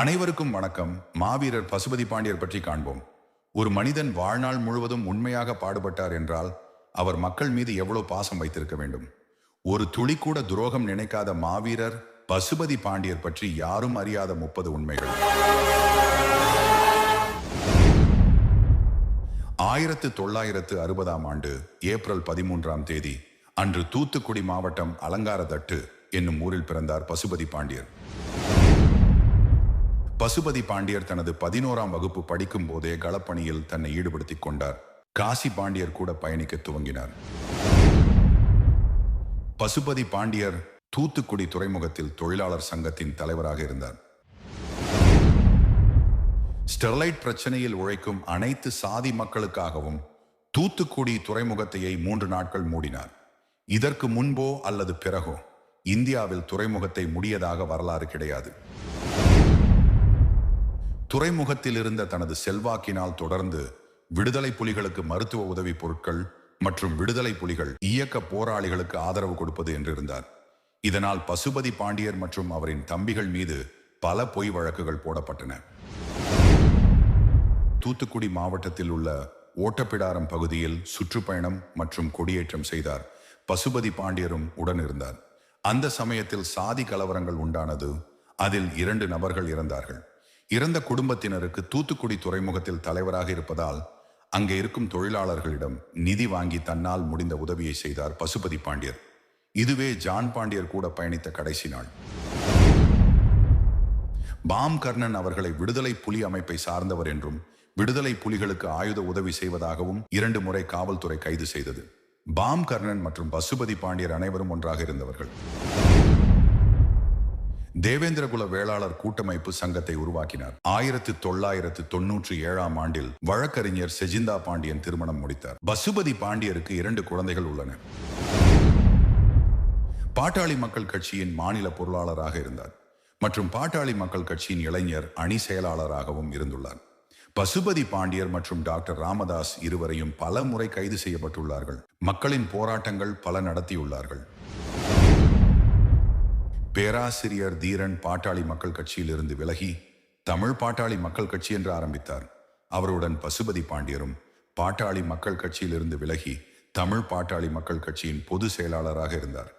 அனைவருக்கும் வணக்கம். மாவீரர் பசுபதி பாண்டியர் பற்றி காண்போம். ஒரு மனிதன் வாழ்நாள் முழுவதும் உண்மையாக பாடுபட்டார் என்றால் அவர் மக்கள் மீது எவ்வளவு பாசம் வைத்திருக்க வேண்டும்? ஒரு துளி கூட துரோகம் நினைக்காத மாவீரர் பசுபதி பாண்டியர் பற்றி யாரும் அறியாத முப்பது உண்மைகள். ஆயிரத்து தொள்ளாயிரத்து அறுபதாம் ஆண்டு ஏப்ரல் பதிமூன்றாம் தேதி அன்று தூத்துக்குடி மாவட்டம் அலங்காரதட்டு என்னும் ஊரில் பிறந்தார் பசுபதி பாண்டியர். பசுபதி பாண்டியர் தனது பதினோராம் வகுப்பு படிக்கும் போதே களப்பணியில் தன்னை ஈடுபடுத்திக் கொண்டார். காசி பாண்டியர் கூட பயணிக்க துவங்கினார். பசுபதி பாண்டியர் தூத்துக்குடி துறைமுகத்தில் தொழிலாளர் சங்கத்தின் தலைவராக இருந்தார். ஸ்டெர்லைட் பிரச்சனையில் உழைக்கும் அனைத்து சாதி மக்களுக்காகவும் தூத்துக்குடி துறைமுகத்தையை மூன்று நாட்கள் மூடினார். இதற்கு முன்போ அல்லது பிறகோ இந்தியாவில் துறைமுகத்தை முடியதாக வரலாறு கிடையாது. துறைமுகத்தில் இருந்த தனது செல்வாக்கினால் தொடர்ந்து விடுதலை புலிகளுக்கு மருத்துவ உதவி பொருட்கள் மற்றும் விடுதலை புலிகள் இயக்க போராளிகளுக்கு ஆதரவு கொடுப்பது என்றிருந்தார். இதனால் பசுபதி பாண்டியர் மற்றும் அவரின் தம்பிகள் மீது பல பொய் வழக்குகள் போடப்பட்டன. தூத்துக்குடி மாவட்டத்தில் உள்ள ஓட்டப்பிடாரம் பகுதியில் சுற்றுப்பயணம் மற்றும் கொடியேற்றம் செய்தார் பசுபதி பாண்டியரும் உடன் இருந்தார் அந்த சமயத்தில் சாதி கலவரங்கள் உண்டானது அதில் இரண்டு நபர்கள் இறந்தார்கள். இறந்த குடும்பத்தினருக்கு தூத்துக்குடி துறைமுகத்தில் தலைவராக இருப்பதால் அங்கே இருக்கும் தொழிலாளர்களிடம் நிதி வாங்கி தன்னால் முடிந்த உதவியை செய்தார் பசுபதி பாண்டியர். இதுவே ஜான் பாண்டியர் கூட பயணித்த கடைசி நாள். பாம் கர்ணன் அவர்களை விடுதலை புலி அமைப்பை சார்ந்தவர் என்றும் விடுதலை புலிகளுக்கு ஆயுத உதவி செய்வதாகவும் இரண்டு முறை காவல்துறை கைது செய்தது. பாம் கர்ணன் மற்றும் பசுபதி பாண்டியர் அனைவரும் ஒன்றாக இருந்தவர்கள். தேவேந்திரகுல வேளாளர் கூட்டமைப்பு சங்கத்தை உருவாக்கினார். ஆயிரத்து தொள்ளாயிரத்து தொன்னூற்றி ஏழாம் ஆண்டில் வழக்கறிஞர் செஜிந்தா பாண்டியன் திருமணம் முடித்தார். பசுபதி பாண்டியருக்கு இரண்டு குழந்தைகள் உள்ளன. பாட்டாளி மக்கள் கட்சியின் மாநில பொருளாளராக இருந்தார். மற்றும் பாட்டாளி மக்கள் கட்சியின் இளைஞர் அணி செயலாளராகவும் இருந்துள்ளார். பசுபதி பாண்டியர் மற்றும் டாக்டர் ராமதாஸ் இருவரையும் பல முறை கைது செய்யப்பட்டுள்ளார்கள். மக்களின் போராட்டங்கள் பல நடத்தியுள்ளார்கள். பேராசிரியர் தீரன் பாட்டாளி மக்கள் கட்சியிலிருந்து விலகி தமிழ் பாட்டாளி மக்கள் கட்சி என்று ஆரம்பித்தார். அவருடன் பசுபதி பாண்டியரும் பாட்டாளி மக்கள் கட்சியிலிருந்து விலகி தமிழ் பாட்டாளி மக்கள் கட்சியின் பொது செயலாளராக இருந்தார்.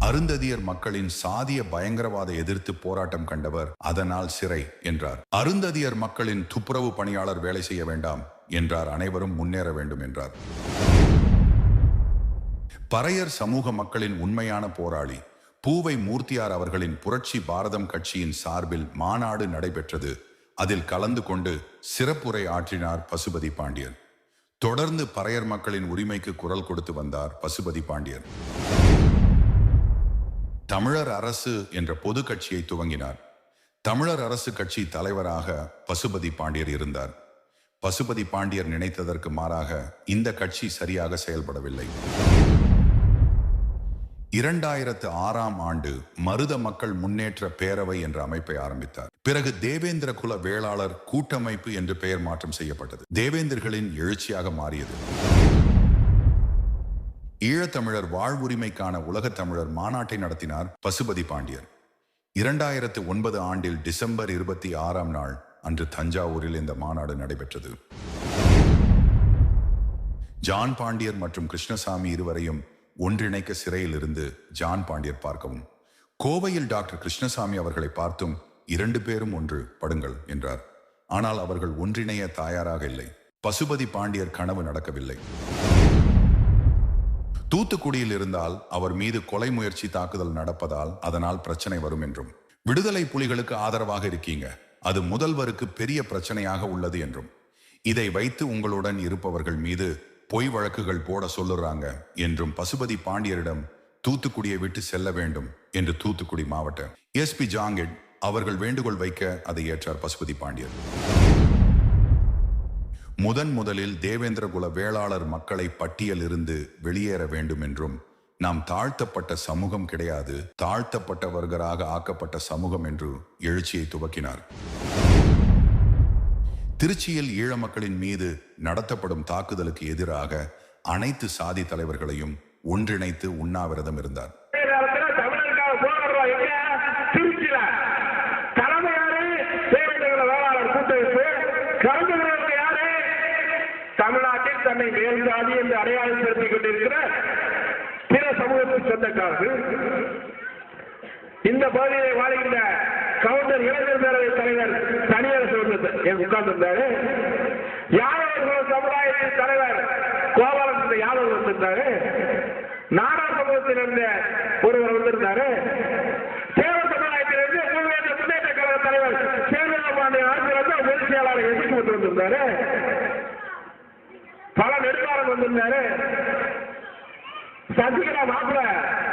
அருந்ததியர் மக்களின் சாதிய பயங்கரவாத எதிர்த்து போராட்டம் கண்டவர் அதனால் சிறை என்றார். அருந்ததியர் மக்களின் துப்புரவு பணியாளர் வேலை செய்ய வேண்டாம் என்றார் அனைவரும் முன்னேற வேண்டும் என்றார். பறையர் சமூக மக்களின் உண்மையான போராளி பூவை மூர்த்தியார் அவர்களின் புரட்சி பாரதம் கட்சியின் சார்பில் மாநாடு நடைபெற்றது. அதில் கலந்து கொண்டு சிறப்புரை ஆற்றினார் பசுபதி பாண்டியர் தொடர்ந்து பறையர் மக்களின் உரிமைக்கு குரல் கொடுத்து வந்தார் பசுபதி பாண்டியர் தமிழர் அரசு என்ற பொது கட்சியை துவங்கினார். தமிழர் அரசு கட்சி தலைவராக பசுபதி பாண்டியர் இருந்தார். பசுபதி பாண்டியர் நினைத்ததற்கு மாறாக இந்த கட்சி சரியாக செயல்படவில்லை. இரண்டாயிரத்து ஆறாம் ஆண்டு மருத மக்கள் முன்னேற்ற பேரவை என்ற அமைப்பை ஆரம்பித்தார். பிறகு தேவேந்திர குல வேளாளர் கூட்டமைப்பு என்று பெயர் மாற்றம் செய்யப்பட்டது. தேவேந்திரர்களின் எழுச்சியாக மாறியது. ஈழத்தமிழர் வாழ்வுரிமைக்கான உலகத் தமிழர் மாநாட்டை நடத்தினார் பசுபதி பாண்டியர் இரண்டாயிரத்து ஒன்பது ஆண்டில் டிசம்பர் இருபத்தி ஆறாம் நாள் அன்று தஞ்சாவூரில் இந்த மாநாடு நடைபெற்றது. ஜான் பாண்டியர் மற்றும் கிருஷ்ணசாமி இருவரையும் ஒன்றிணைக்க சிறையில் இருந்து ஜான் பாண்டியர் பார்க்கவும். கோவையில் டாக்டர் கிருஷ்ணசாமி அவர்களை பார்த்தும் இரண்டு பேரும் ஒன்று படுங்கள் என்றார். ஆனால் அவர்கள் ஒன்றிணைய தயாராக இல்லை. பசுபதி பாண்டியர் கனவு நடக்கவில்லை. தூத்துக்குடியில் இருந்தால் அவர் மீது கொலை முயற்சி தாக்குதல் நடப்பதால் அதனால் பிரச்சனை வரும் என்றும். விடுதலை புலிகளுக்கு ஆதரவாக இருக்கீங்க. அது முதல்வருக்கு பெரிய பிரச்சனையாக உள்ளது என்றும். இதை வைத்து உங்களுடன் இருப்பவர்கள் மீது பொய் வழக்குகள் போட சொல்லுறாங்க என்றும் பசுபதி பாண்டியரிடம் தூத்துக்குடியை விட்டு செல்ல வேண்டும் என்று தூத்துக்குடி மாவட்ட எஸ்பி ஜாங்கெட் அவர்கள் வேண்டுகோள் வைக்க அதை ஏற்றார் பசுபதி பாண்டியர். முதன் முதலில் தேவேந்திரகுல வேளாளர் மக்களை பட்டியலிருந்து வெளியேற வேண்டும் என்றும் நாம் தாழ்த்தப்பட்ட சமூகம் கிடையாது தாழ்த்தப்பட்டவர்களாக ஆக்கப்பட்ட சமூகம் என்று எழுச்சியை துவக்கினார். திருச்சியில் ஈழ மக்களின் மீது நடத்தப்படும் தாக்குதலுக்கு எதிராக அனைத்து சாதி தலைவர்களையும் ஒன்றிணைத்து உண்ணாவிரதம் இருந்தார். தமிழ்நாட்டில் தன்னை வேறு சாதி என்று அடையாளப்படுத்திக் கொண்டிருக்கிற பிற சமூகத்தில் சொந்தக்காரர்கள். இந்த பகுதியை வாழ்கின்ற கவுண்டர் இளைஞர் பேரவை தலைவர் தனியரசு வந்து உட்கார்ந்திருந்தாரு. யாதவர்கள் சமுதாயத்தின் தலைவர் கோபாலன் யாதவ் வந்திருந்தாரு. நாடா சமூகத்தில் இருந்த ஒருவர் வந்திருந்தாரு. சேவ சமுதாயத்திலிருந்து முன்னேற்ற கழக தலைவர் சேவக பாண்டியன் ஆசிரியர் பொதுச் செயலாளர் எதிர்த்து கொண்டு வந்திருந்தாரு. பல நெடுமாறன் வந்திருந்தாரு. சசிகலா மாப்பிள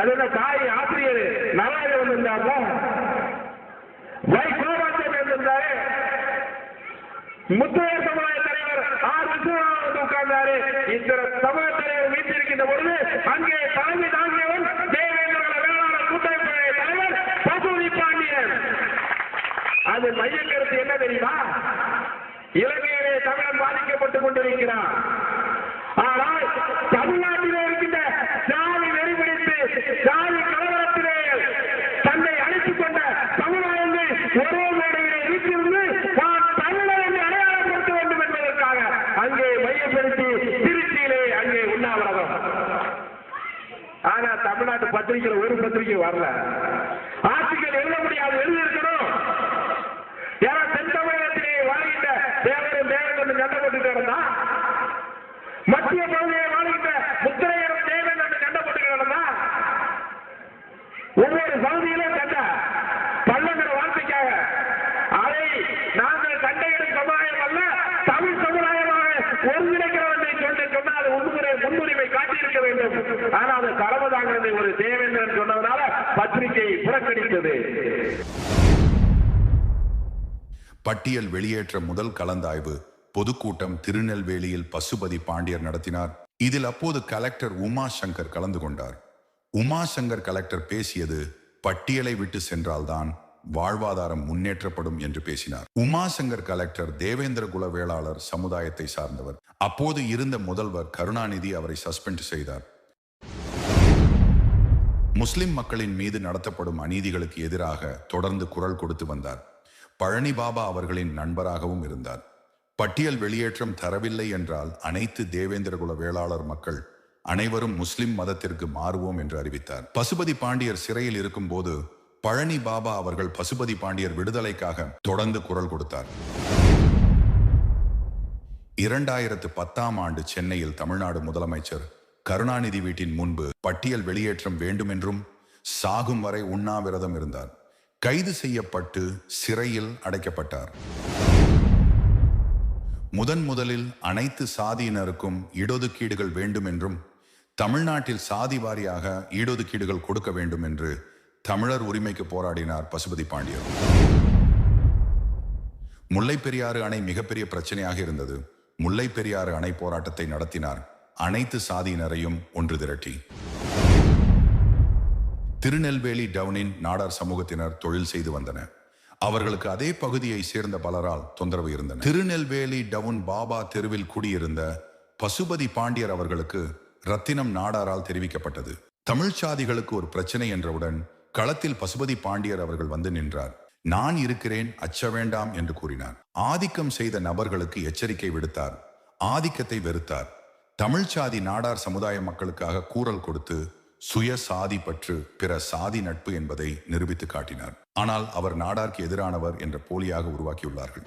அது தாய் ஆசிரியர் நல்லாவே வந்திருந்தாரு முத்தைய சமுதாய தலைவர் ஆர் விஸ்வநாதன் வந்து உட்கார்ந்தாரு. இந்த சமூக தலைவர் வீட்டிருக்கின்ற பொழுது அங்கே தலைமை தாங்கியவன் தேவேந்திர வேளாண் கூட்டமைப்பு தலைவர் பசுதி பாண்டியன். அது மைய கருத்து என்ன தெரியுமா? இலங்கையிலே தமிழன் பாதிக்கப்பட்டுக் கொண்டிருக்கிறான். habla புறக்கணித்தது. பட்டியல் வெளியேற்ற முதல் கலந்தாய்வு பொதுக்கூட்டம் திருநெல்வேலியில் பசுபதி பாண்டியர் நடத்தினார். இதில் அப்போது கலெக்டர் உமா சங்கர் கலந்து கொண்டார். உமா சங்கர் கலெக்டர் பேசியது பட்டியலை விட்டு சென்றால்தான் வாழ்வாதாரம் முன்னேற்றப்படும் என்று பேசினார். உமா சங்கர் கலெக்டர் தேவேந்திர குல வேளாளர் சமுதாயத்தை சார்ந்தவர். அப்போது இருந்த முதல்வர் கருணாநிதி அவரை சஸ்பெண்ட் செய்தார். முஸ்லிம் மக்களின் மீது நடத்தப்படும் அநீதிகளுக்கு எதிராக தொடர்ந்து குரல் கொடுத்து வந்தார். பழனி பாபா அவர்களின் நண்பராகவும் இருந்தார். பட்டியல் வெளியேற்றம் தரவில்லை என்றால் அனைத்து தேவேந்திரகுல வேளாளர் மக்கள் அனைவரும் முஸ்லிம் மதத்திற்கு மாறுவோம் என்று அறிவித்தார். பசுபதி பாண்டியர் சிறையில் இருக்கும்போது பழனி பாபா அவர்கள் பசுபதி பாண்டியர் விடுதலைக்காக தொடர்ந்து குரல் கொடுத்தார். இரண்டாயிரத்து பத்தாம் ஆண்டு சென்னையில் தமிழ்நாடு முதலமைச்சர் கருணாநிதி வீட்டின் முன்பு பட்டியல் வெளியேற்றம் வேண்டுமென்றும் சாகும் வரை உண்ணாவிரதம் இருந்தார். கைது செய்யப்பட்டு சிறையில் அடைக்கப்பட்டார். முதன் முதலில் அனைத்து சாதியினருக்கும் இடஒதுக்கீடுகள் வேண்டும் என்றும் தமிழ்நாட்டில் சாதி வாரியாக ஈடொதுக்கீடுகள் கொடுக்க வேண்டும் என்று தமிழர் உரிமைக்கு போராடினார் பசுபதி பாண்டியர். முல்லை பெரியாறு அணை மிகப்பெரிய பிரச்சனையாக இருந்தது. முல்லை பெரியாறு அணை போராட்டத்தை நடத்தினார். அனைத்து சாதியினரையும் ஒன்று திரட்டி. திருநெல்வேலி டவுனின் நாடார் சமூகத்தினர் தொழில் செய்து வந்தனர் அவர்களுக்கு அதே பகுதியை சேர்ந்த பலரால் தொந்தரவு இருந்தன. திருநெல்வேலி டவுன் பாபா தெருவில் குடியிருந்த பசுபதி பாண்டியர் அவர்களுக்கு ரத்தினம் நாடாரால் தெரிவிக்கப்பட்டது. தமிழ் சாதிகளுக்கு ஒரு பிரச்சனை என்றவுடன் களத்தில் பசுபதி பாண்டியர் அவர்கள் வந்து நின்றார். நான் இருக்கிறேன் அச்ச வேண்டாம் என்று கூறினார். ஆதிக்கம் செய்த நபர்களுக்கு எச்சரிக்கை விடுத்தார். ஆதிக்கத்தை வெறுத்தார். தமிழ்ச்சாதி நாடார் சமுதாய மக்களுக்காக கூறல் கொடுத்து சுய சாதி பற்று பிற சாதி நட்பு என்பதை நிரூபித்து காட்டினார். ஆனால் அவர் நாடார்க்கு எதிரானவர் என்ற போலியாக உருவாக்கியுள்ளார்கள்.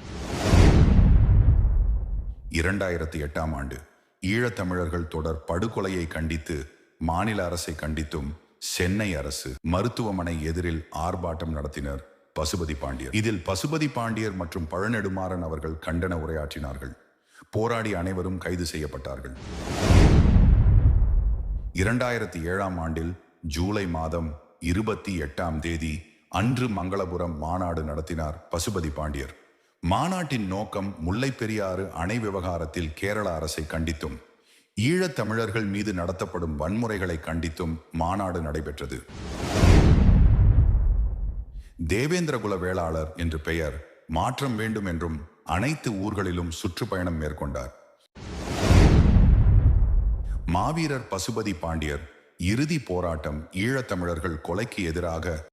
இரண்டாயிரத்தி எட்டாம் ஆண்டு ஈழத்தமிழர்கள் தொடர் படுகொலையை கண்டித்து மாநில அரசை கண்டித்தும் சென்னை அரசு மருத்துவமனை எதிரில் ஆர்ப்பாட்டம் நடத்தினர் பசுபதி பாண்டியர். இதில் பசுபதி பாண்டியர் மற்றும் பழநெடுமாறன் அவர்கள் கண்டன உரையாற்றினார்கள். போராடி அனைவரும் கைது செய்யப்பட்டார்கள். இரண்டாயிரத்தி ஏழாம் ஆண்டில் ஜூலை மாதம் இருபத்தி எட்டாம் தேதி அன்று மங்களபுரம் மாநாடு நடத்தினார் பசுபதி பாண்டியர். மாநாட்டின் நோக்கம் முல்லை பெரியாறு அணை விவகாரத்தில் கேரள அரசை கண்டித்தும் ஈழத் தமிழர்கள் மீது நடத்தப்படும் வன்முறைகளை கண்டித்தும் மாநாடு நடைபெற்றது. தேவேந்திரகுல வேளாளர் என்று பெயர் மாற்றம் வேண்டும் என்றும் அனைத்து ஊர்களிலும் சுற்றுப்பயணம் மேற்கொண்டார். மாவீரர் பசுபதி பாண்டியர் இறுதி போராட்டம் ஈழத்தமிழர்கள் கொலைக்கு எதிராக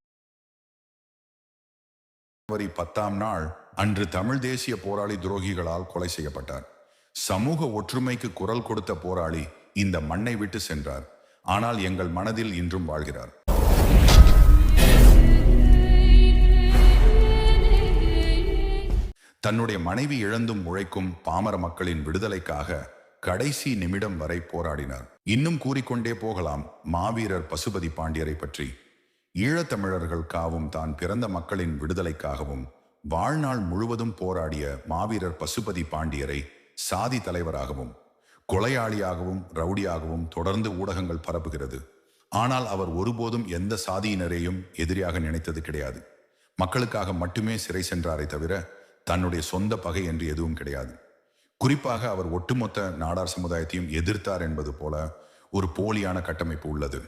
ஜனவரி பத்தாம் நாள் அன்று தமிழ் தேசிய போராளி துரோகிகளால் கொலை செய்யப்பட்டார். சமூக ஒற்றுமைக்கு குரல் கொடுத்த போராளி இந்த மண்ணை விட்டு சென்றார். ஆனால் எங்கள் மனதில் இன்றும் வாழ்கிறார். தன்னுடைய மனைவி இழந்தும் உழைக்கும் பாமர மக்களின் விடுதலைக்காக கடைசி நிமிடம் வரை போராடினார். இன்னும் கூறிக்கொண்டே போகலாம் மாவீரர் பசுபதி பாண்டியரை பற்றி. ஈழத்தமிழர்களுக்காகவும் தான் பிறந்த மக்களின் விடுதலைக்காகவும் வாழ்நாள் முழுவதும் போராடிய மாவீரர் பசுபதி பாண்டியரை சாதி தலைவராகவும் கொலையாளியாகவும் ரவுடியாகவும் தொடர்ந்து ஊடகங்கள் பரப்புகிறது. ஆனால் அவர் ஒருபோதும் எந்த சாதியினரையும் எதிரியாக நினைத்தது கிடையாது. மக்களுக்காக மட்டுமே சிறை சென்றாரே தவிர தன்னுடைய சொந்த பகை என்று எதுவும் கிடையாது. குறிப்பாக அவர் ஒட்டுமொத்த நாடார் சமுதாயத்தையும் எதிர்த்தார் என்பது போல ஒரு போலியான கட்டமைப்பு உள்ளது.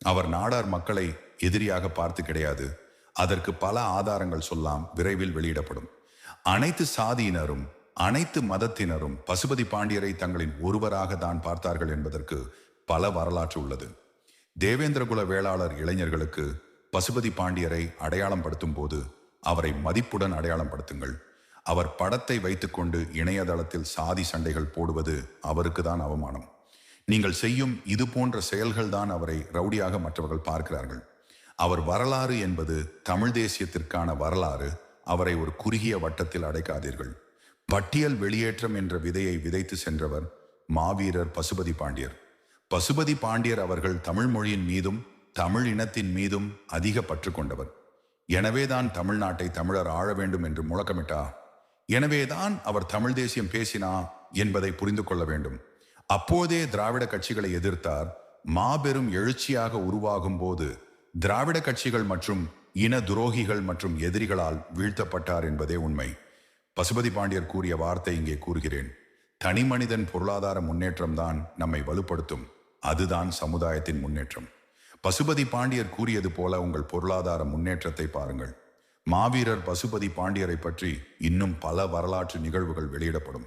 அவர் நாடார் மக்களை எதிரியாக பார்த்து கிடையாது. அதற்கு பல ஆதாரங்கள் சொல்லாம் விரைவில் வெளியிடப்படும். அனைத்து சாதியினரும் அனைத்து மதத்தினரும் பசுபதி பாண்டியரை தங்களின் ஒருவராக தான் பார்த்தார்கள் என்பதற்கு பல வரலாற்று உள்ளது. தேவேந்திரகுல வேளாளர் இளைஞர்களுக்கு பசுபதி பாண்டியரை அடையாளம் படுத்தும் போது அவரை மதிப்புடன் அடையாளம் படுத்துங்கள். அவர் படத்தை வைத்துக்கொண்டு இணையதளத்தில் சாதி சண்டைகள் போடுவது அவருக்கு தான் அவமானம். நீங்கள் செய்யும் இது போன்ற செயல்கள் தான் அவரை ரவுடியாக மற்றவர்கள் பார்க்கிறார்கள். அவர் வரலாறு என்பது தமிழ் தேசியத்திற்கான வரலாறு அவரை ஒரு குறுகிய வட்டத்தில் அடைக்காதீர்கள். பட்டியல் வெளியேற்றம் என்ற விதையை விதைத்து சென்றவர் மாவீரர் பசுபதி பாண்டியர். பசுபதி பாண்டியர் அவர்கள் தமிழ் மொழியின் மீதும் தமிழ் இனத்தின் மீதும் அதிக பற்று கொண்டவர். எனவேதான் தமிழ்நாட்டை தமிழர் ஆழ வேண்டும் என்று முழக்கமிட்டா எனவேதான் அவர் தமிழ் தேசியம் பேசினா என்பதை புரிந்து கொள்ள வேண்டும். அப்போதே திராவிட கட்சிகளை எதிர்த்தார். மாபெரும் எழுச்சியாக உருவாகும் போது திராவிட கட்சிகள் மற்றும் இன துரோகிகள் மற்றும் எதிரிகளால் வீழ்த்தப்பட்டார் என்பதே உண்மை. பசுபதி பாண்டியர் கூறிய வார்த்தை இங்கே கூறுகிறேன். தனி மனிதன் பொருளாதார முன்னேற்றம்தான் நம்மை வலுப்படுத்தும். அதுதான் சமுதாயத்தின் முன்னேற்றம். பசுபதி பாண்டியர் கூறியது போல உங்கள் பொருளாதார முன்னேற்றத்தை பாருங்கள். மாவீரர் பசுபதி பாண்டியரை பற்றி இன்னும் பல வரலாற்று நிகழ்வுகள் வெளியிடப்படும்.